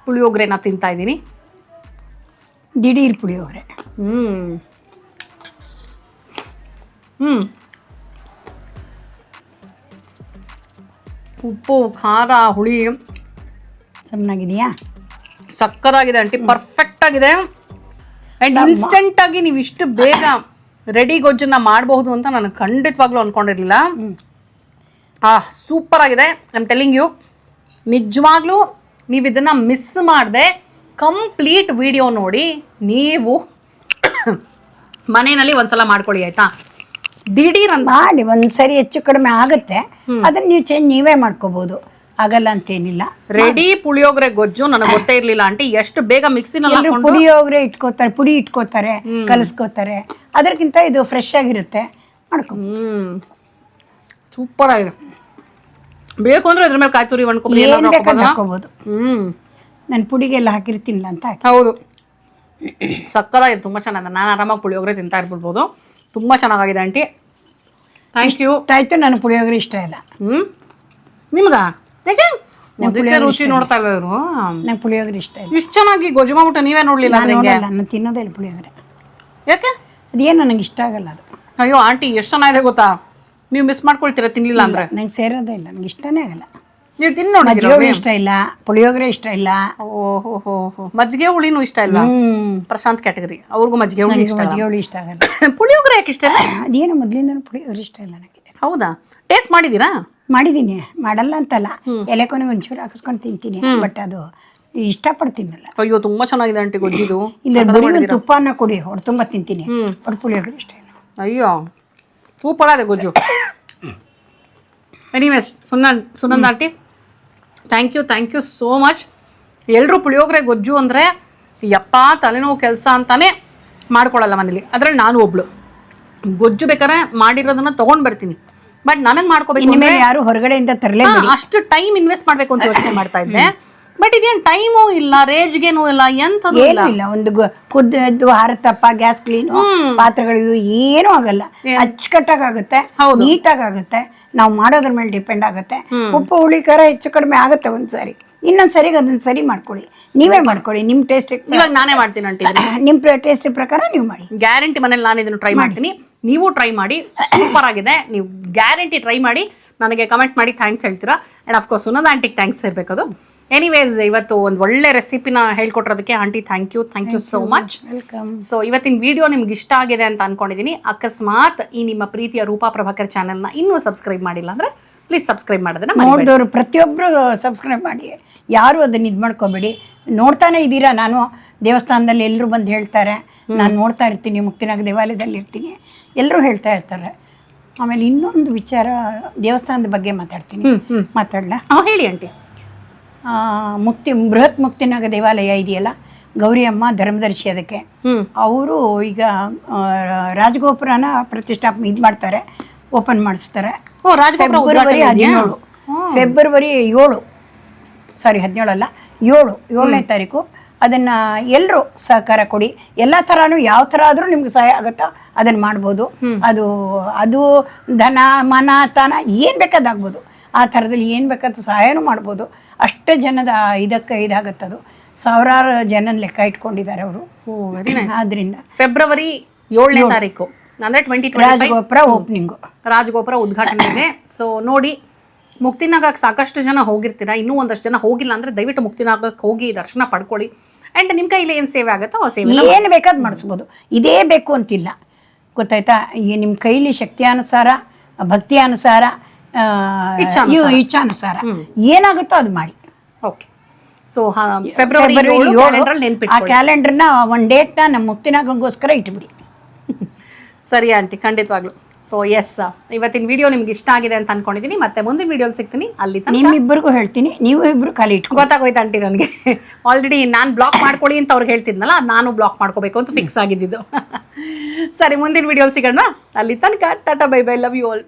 ಪುಳಿಯೋಗರೆನ ತಿಂತಾ ಇದ್ದೀನಿ.
ದಿಢೀರ್ ಪುಳಿಯೋಗರೆ.
ಹ್ಞೂ ಹ್ಞೂ ಉಪ್ಪು ಖಾರ ಹುಳಿ.
ಚೆನ್ನಾಗಿದೆಯಾ?
ಸಕ್ಕತ್ತಾಗಿದೆ ಆಂಟಿ ಪರ್ಫೆಕ್ಟ್ ಆಗಿದೆ ಅಂಡ್ ಇನ್ಸ್ಟೆಂಟ್ ಆಗಿ ನೀವು ಇಷ್ಟು ಬೇಗ ರೆಡಿ ಗೊಜ್ಜನ್ನು ಮಾಡಬಹುದು ಅಂತ ನಾನು ಖಂಡಿತವಾಗ್ಲೂ ಅನ್ಕೊಂಡಿರ್ಲಿಲ್ಲ. ಆ ಸೂಪರ್ ಆಗಿದೆ. ಐಮ್ ಟೆಲಿಂಗ್ ಯು ನಿಜವಾಗ್ಲೂ ನೀವು ಇದನ್ನ ಮಿಸ್ ಮಾಡದೆ ಕಂಪ್ಲೀಟ್ ವಿಡಿಯೋ ನೋಡಿ ನೀವು ಮನೆಯಲ್ಲಿ ಒಂದ್ಸಲ ಮಾಡ್ಕೊಳ್ಳಿ ಆಯ್ತಾ? ದಿಢೀರ್ ಅಂತ.
ಮಾಡಿ ಒಂದ್ಸರಿ ಹೆಚ್ಚು ಕಡಿಮೆ ಆಗುತ್ತೆ. ಅದನ್ನ ನೀವು ಚೇಂಜ್ ನೀವೇ ಮಾಡ್ಕೋಬಹುದು ಆಗಲ್ಲ ಅಂತೇನಿಲ್ಲ.
ರೆಡಿ ಪುಳಿಯೋಗರೆ ಗೊಜ್ಜು ನನಗೆ ಗೊತ್ತೇ ಇರ್ಲಿಲ್ಲ ಆಂಟಿ. ಎಷ್ಟು ಬೇಗ ಮಿಕ್ಸಿನಲ್ಲಿ
ಪುಳಿಯೋಗರೆ ಇಟ್ಕೋತಾರೆ ಪುಡಿ ಇಟ್ಕೋತಾರೆ ಕಲಿಸ್ಕೋತಾರೆ. ಅದಕ್ಕಿಂತ ಇದು ಫ್ರೆಶ್ ಆಗಿರುತ್ತೆ. ಮಾಡ್ಕೊ
ಸೂಪರ್ ಆಗಿದೆ. ಬೇಕು ಅಂದ್ರೆ ಇದ್ರ ಮೇಲೆ ಕಾಯಿ ತುರಿ ಒಣ್ಕೊಬ್ರಿ
ಏನು ಬೇಕಾದ್ರೆ
ಹಾಕ್ಬೋದಾ? ಹ್ಮ್.
ನಾನು ಪುಡಿಗೆಲ್ಲ ಹಾಕಿರ್ತೀನಿಲ್ಲ ಅಂತ ಹಾಕಿ
ಹೌದು. ಸಕ್ಕದಾಗಿದೆ ತುಂಬ ಚೆನ್ನಾಗಿದೆ. ನಾನು ಆರಾಮಾಗಿ ಪುಳಿಯೋಗರೆ ತಿಂತಾ ಇರ್ಬಿಡ್ಬೋದು. ತುಂಬ ಚೆನ್ನಾಗಿದೆ ಆಂಟಿ. ಥ್ಯಾಂಕ್ ಯು
ಆಯ್ತು ನಾನು ಪುಳಿಯೋಗರೆ ಇಷ್ಟ ಇಲ್ಲ.
ಹ್ಮ್. ನಿಮ್ಗ? ಯಾಕೆ? ರುಚಿ ನೋಡ್ತಾ ಇರೋರು.
ನಂಗೆ ಪುಳಿಯೋಗರೆ ಇಷ್ಟ ಇಲ್ಲ.
ಇಷ್ಟು ಚೆನ್ನಾಗಿ ಗೊಜ್ಜು ಮಾಡ್ಬಿಟ್ಟು ನೀವೇ ನೋಡಲಿಲ್ಲ
ನಾನು ನೋಡಲ್ಲ ನಾನು ತಿನ್ನೋದೇ ಇಲ್ಲ ಪುಳಿಯೋಗರೆ.
ಯಾಕೆ?
ಅದೇನು ನನಗೆ ಇಷ್ಟ ಆಗಲ್ಲ ಅದು.
ಅಯ್ಯೋ ಆಂಟಿ ಎಷ್ಟು ಚೆನ್ನಾಗಿದೆ ಗೊತ್ತಾ? ನೀವು ಮಿಸ್ ಮಾಡ್ಕೊಳ್ತೀರ ತಿನ್ಲಿಲ್ಲ ಅಂದ್ರೆ?
ನಂಗೆ ಸೇರೋದೇ ಇಲ್ಲ ನಂಗೆ ಇಷ್ಟನೇ ಆಗಲ್ಲ.
ನೀವು ತಿನ್ ನೋಡಿದ್ದೀರಾ
ಮಜ್ಜಿಗೆ ಇಷ್ಟ ಇಲ್ಲ ಪುಳಿಯೋಗರೆ ಇಷ್ಟ ಇಲ್ಲ.
ಓಹೋ ಮಜ್ಜಿಗೆ ಹುಳಿನೂ ಇಷ್ಟ ಇಲ್ಲ? ಪ್ರಶಾಂತ್ ಕ್ಯಾಟಗರಿ ಅವ್ರಿಗೂ ಮಜ್ಜಿಗೆ ಹುಳಿ ಇಷ್ಟ
ಮಜ್ಜಿಗೆ ಹುಳಿ ಇಷ್ಟ ಆಗಲ್ಲ.
ಪುಳಿಯೋಗರೆ ಯಾಕೆ ಇಷ್ಟ ಇಲ್ಲ?
ಅದೇನು ಮೊದಲಿಂದ ಪುಳಿಯೋಗರೆ ಇಷ್ಟ ಇಲ್ಲ ನನಗೆ
ಹೌದಾ? ಟೇಸ್ಟ್ ಮಾಡಿದ್ದೀರಾ?
ಮಾಡಿದ್ದೀನಿ ಮಾಡಲ್ಲ ಅಂತಲ್ಲ. ಎಲೆ ಕೊನೆಗೆ ಒಂಚೂರು ಹಾಕಿಸ್ಕೊಂಡು ತಿಂತೀನಿ ಬಟ್ ಅದು ಇಷ್ಟಪಡ್ತೀನಲ್ಲ.
ಅಯ್ಯೋ ತುಂಬಾ ಚೆನ್ನಾಗಿದೆ ಆಂಟಿ ಗೊಜ್ಜಿದು.
ಇಲ್ಲ ತುಪ್ಪನ ಕೊಡಿ ಹೊಡೆ ತುಂಬ ತಿಂತೀನಿ. ಬಟ್ ಪುಳಿಯೋಗರೆ ಇಷ್ಟ ಇಲ್ಲ.
ಅಯ್ಯೋ ಸೂಪರ್ ಗೊಜ್ಜು. Anyways Sunand Sunand aunty thank you thank you so much ಎಲ್ಲರೂ ಪುಳಿಯೋಗರೆ ಗೊಜ್ಜು ಅಂದರೆ ಯಪ್ಪ ತಲೆನೋವು ಕೆಲಸ ಅಂತಾನೆ ಮಾಡ್ಕೊಳ್ಳಲ್ಲ ಮನೇಲಿ. ಅದರಲ್ಲಿ ನಾನು ಒಬ್ಳು. ಗೊಜ್ಜು ಬೇಕಾದ್ರೆ ಮಾಡಿರೋದನ್ನ ತಗೊಂಡ್ ಬರ್ತೀನಿ. ಬಟ್ ನನಗೆ ಮಾಡ್ಕೋಬೇಕು
ಯಾರು ಹೊರಗಡೆಯಿಂದ ತರಲೇ
ಅಷ್ಟು ಟೈಮ್ ಇನ್ವೆಸ್ಟ್ ಮಾಡ್ಬೇಕು ಅಂತ ಯೋಚನೆ ಮಾಡ್ತಾ ಇದ್ದೆ. ಬಟ್ ಇದೇನು ಟೈಮು ಇಲ್ಲ ರೇಜ್ಗೇನು ಇಲ್ಲ ಎಂಥದ್ದು ಇಲ್ಲ.
ಒಂದು ಕುದ್ದು ಹಾರತಪ್ಪ ಗ್ಯಾಸ್ ಕ್ಲೀನು ಪಾತ್ರೆಗಳಿದು ಏನೂ ಆಗಲ್ಲ. ಅಚ್ಚುಕಟ್ಟಾಗುತ್ತೆ ನೀಟಾಗುತ್ತೆ ನೀಟಾಗಿ ಆಗುತ್ತೆ. ನಾವು ಮಾಡೋದ್ರ ಮೇಲೆ ಡಿಪೆಂಡ್ ಆಗುತ್ತೆ. ಉಪ್ಪು ಹುಳಿ ಖಾರ ಹೆಚ್ಚು ಕಡಿಮೆ ಆಗುತ್ತೆ ಒಂದ್ಸರಿ ಇನ್ನೊಂದು ಸರಿಗೆ ಅದನ್ನ ಸರಿ ಮಾಡ್ಕೊಳ್ಳಿ. ನೀವೇ ಮಾಡ್ಕೊಳ್ಳಿ. ನಿಮ್ಮ ಟೇಸ್ಟ್
ಇವಾಗ ನಾನೇ ಮಾಡ್ತೀನಿ ಆಂಟಿ
ನಿಮ್ಮ ಟೇಸ್ಟ್ ಪ್ರಕಾರ ನೀವು ಮಾಡಿ.
ಗ್ಯಾರಂಟಿ ಮನೇಲಿ ನಾನು ಇದನ್ನು ಟ್ರೈ ಮಾಡ್ತೀನಿ. ನೀವು ಟ್ರೈ ಮಾಡಿ. ಸೂಪರ್ ಆಗಿದೆ. ನೀವು ಗ್ಯಾರಂಟಿ ಟ್ರೈ ಮಾಡಿ. ನನಗೆ ಕಮೆಂಟ್ ಮಾಡಿ ಥ್ಯಾಂಕ್ಸ್ ಹೇಳ್ತೀರಾ? ಆ್ಯಂಡ್ ಅಫ್ಕೋರ್ಸ್ ಸುನಂದ ಆಂಟಿಗೆ ಥ್ಯಾಂಕ್ಸ್ ಇರಬೇಕದು ಎನಿವೇಸ್ ಇವತ್ತು ಒಂದು ಒಳ್ಳೆ ರೆಸಿಪಿನ ಹೇಳ್ಕೊಟ್ರೋದಕ್ಕೆ aunty thank you thank you so much
welcome
so ಇವತ್ತಿನ ವಿಡಿಯೋ ನಿಮ್ಗೆ ಇಷ್ಟ ಆಗಿದೆ ಅಂತ ಅನ್ಕೊಂಡಿದ್ದೀನಿ ಅಕಸ್ಮಾತ್ ಈ ನಿಮ್ಮ ಪ್ರೀತಿಯ ರೂಪಾ ಪ್ರಭಾಕರ್ ಚಾನೆಲ್ನ ಇನ್ನೂ ಸಬ್ಸ್ಕ್ರೈಬ್ ಮಾಡಿಲ್ಲ ಅಂದ್ರೆ ಪ್ಲೀಸ್ ಸಬ್ಸ್ಕ್ರೈಬ್ ಮಾಡೋದನ್ನ.
ನೋಡಿದವರು ಪ್ರತಿಯೊಬ್ಬರು ಸಬ್ಸ್ಕ್ರೈಬ್ ಮಾಡಿ. ಯಾರು ಅದನ್ನ ಇದು ಮಾಡ್ಕೋಬೇಡಿ. ನೋಡ್ತಾನೆ ಇದ್ದೀರಾ ನಾನು. ದೇವಸ್ಥಾನದಲ್ಲಿ ಎಲ್ಲರೂ ಬಂದು ಹೇಳ್ತಾರೆ. ನಾನು ನೋಡ್ತಾ ಇರ್ತೀನಿ ಮುಕ್ತಿನಾಗ ದೇವಾಲಯದಲ್ಲಿ ಇರ್ತೀನಿ. ಎಲ್ಲರೂ ಹೇಳ್ತಾ ಇರ್ತಾರೆ. ಆಮೇಲೆ ಇನ್ನೊಂದು ವಿಚಾರ ದೇವಸ್ಥಾನದ ಬಗ್ಗೆ ಮಾತಾಡ್ತೀನಿ. ಮಾತಾಡಲ?
ಹೇಳಿ ಆಂಟಿ.
ಮುಕ್ತಿ ಬೃಹತ್ ಮುಕ್ತಿನಾಗ ದೇವಾಲಯ ಇದೆಯಲ್ಲ ಗೌರಿ ಅಮ್ಮ ಧರ್ಮದರ್ಶಿ ಅದಕ್ಕೆ. ಅವರು ಈಗ ರಾಜಗೋಪುರನ ಪ್ರತಿಷ್ಠಾಪನೆ ಇದು ಮಾಡ್ತಾರೆ ಓಪನ್ ಮಾಡಿಸ್ತಾರೆ. ಫೆಬ್ರವರಿ? ಹದಿನೇಳು. ಫೆಬ್ರವರಿ ಏಳು. ಸಾರಿ ಹದಿನೇಳಲ್ಲ ಏಳು ಏಳನೇ ತಾರೀಕು. ಅದನ್ನ ಎಲ್ಲರೂ ಸಹಕಾರ ಕೊಡಿ. ಎಲ್ಲ ಥರನೂ ಯಾವ ಥರ ಆದರೂ ನಿಮ್ಗೆ ಸಹಾಯ ಆಗುತ್ತೋ ಅದನ್ನು ಮಾಡ್ಬೋದು. ಅದು ಅದು ಧನ ಮನ ತನ ಏನು ಬೇಕಾದಾಗ್ಬೋದು ಆ ಥರದಲ್ಲಿ ಏನು ಬೇಕಾದ ಸಹಾಯನೂ ಮಾಡ್ಬೋದು. ಅಷ್ಟು ಜನದ ಇದಕ್ಕೆ ಇದಾಗತ್ತದು ಸಾವಿರಾರು ಜನ ಲೆಕ್ಕ ಇಟ್ಕೊಂಡಿದ್ದಾರೆ ಅವರು. ಆದ್ರಿಂದ.
ಫೆಬ್ರವರಿ ಏಳನೇ ತಾರೀಕು. ಅಂದ್ರೆ ಟ್ವೆಂಟಿ
ರಾಜಗೋಪುರ ಓಪನಿಂಗು
ರಾಜಗೋಪುರ ಉದ್ಘಾಟನೆ ಇದೆ. ಸೊ ನೋಡಿ ಮುಕ್ತಿನಾಗಕ್ಕೆ ಸಾಕಷ್ಟು ಜನ ಹೋಗಿರ್ತೀರಾ? ಇನ್ನೂ ಒಂದಷ್ಟು ಜನ ಹೋಗಿಲ್ಲ ಅಂದ್ರೆ ದಯವಿಟ್ಟು ಮುಕ್ತಿನಾಗಕ್ಕೆ ಹೋಗಿ ದರ್ಶನ ಪಡ್ಕೊಳ್ಳಿ. ಅಂಡ್ ನಿಮ್ಮ ಕೈಲಿ ಏನು ಸೇವೆ ಆಗುತ್ತೋ ಆ ಸೇವೆ
ಏನು ಬೇಕಾದ್ ಮಾಡಿಸ್ಬೋದು. ಇದೇ ಬೇಕು ಅಂತಿಲ್ಲ. ಗೊತ್ತಾಯ್ತಾ? ಈ ನಿಮ್ಮ ಕೈಲಿ ಶಕ್ತಿಯಾನುಸಾರ ಭಕ್ತಿಯಾನುಸಾರ ಇಚ್ಛಾನುಸಾರ. ಏನಾಗುತ್ತೋ ಅದು ಮಾಡಿ.
ಓಕೆ. ಸೊ ಫೆಬ್ರವರಿ ಏಳು
ಏಳು,
ಕ್ಯಾಲೆಂಡರ್
ಆ ಕ್ಯಾಲೆಂಡರ್ನ ಒಂದು ಡೇಟ್ನ ನಮ್ಮ ಮುಕ್ತಿನಾಗಂಗೋಸ್ಕರ ಇಟ್ಬಿಡಿ.
ಸರಿ ಆಂಟಿ ಖಂಡಿತವಾಗ್ಲು. ಸೊ ಎಸ್ ಇವತ್ತಿನ ವಿಡಿಯೋ ನಿಮ್ಗೆ ಇಷ್ಟ ಆಗಿದೆ ಅಂತ ಅನ್ಕೊಂಡಿದ್ದೀನಿ ಮತ್ತೆ ಮುಂದಿನ ವಿಡಿಯೋಲಿ ಸಿಗ್ತೀನಿ. ಅಲ್ಲಿ ತನಕ
ನಿಮ್ಮಿಬ್ಬರಿಗೂ ಹೇಳ್ತೀನಿ. ನೀವು ಇಬ್ಬರು ಖಾಲಿ ಇಟ್ಕೊ
ಗೊತ್ತಾಗೋಯ್ತು ಆಂಟಿ ನನಗೆ. ಆಲ್ರೆಡಿ ನಾನು ಬ್ಲಾಕ್ ಮಾಡ್ಕೊಳ್ಳಿ ಅಂತ ಅವ್ರಿಗೆ ಹೇಳ್ತಿದ್ನಲ್ಲ ಅದ್ ನಾನು ಬ್ಲಾಕ್ ಮಾಡ್ಕೋಬೇಕು ಅಂತ ಫಿಕ್ಸ್ ಆಗಿದ್ದು. ಸರಿ ಮುಂದಿನ ವಿಡಿಯೋಲಿ ಸಿಗೋಣ. ಅಲ್ಲಿ ತನಕ tata bye bye love you all